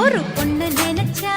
ஒரு பொண்ணு நினைச்சா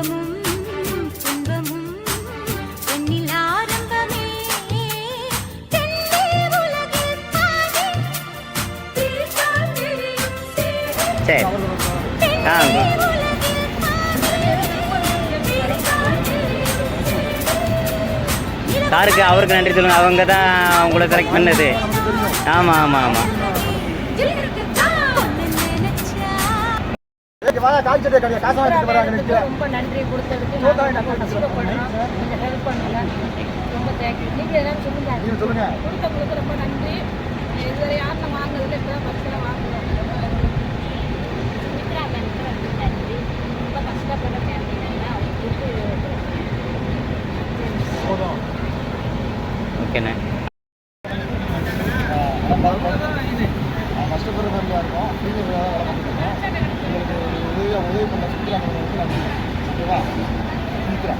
இன்பமும் துன்பமும் பெண்ணில் ஆரம்பமே. சரி ஆ சாருக்கு அவருக்கு நன்றி சொல்லுங்க. அவங்க தான் உங்களை செலக்ட் பண்ணது. ஆமாம் ஆமாம் ஆமாம் ரொம்ப நன்றி கொடுத்ததுக்கு. நாங்கள் ஹெல்ப் பண்ணுங்க. ரொம்ப தேங்க்யூ நீங்கள் எதாவது சொல்லுங்க. கொடுத்தவங்களுக்கு ரொம்ப நன்றி. இதுவரை யாரும் வாங்குறதுல இப்போ தான் ரொம்ப அவங்களுக்கு போதும் ஓகேண்ணே கஷ்டப்படுற இருக்கும். வந்து வேலை பார்த்துக்கோங்க உங்களுக்கு வந்து ஓகேவா சுமித்ரா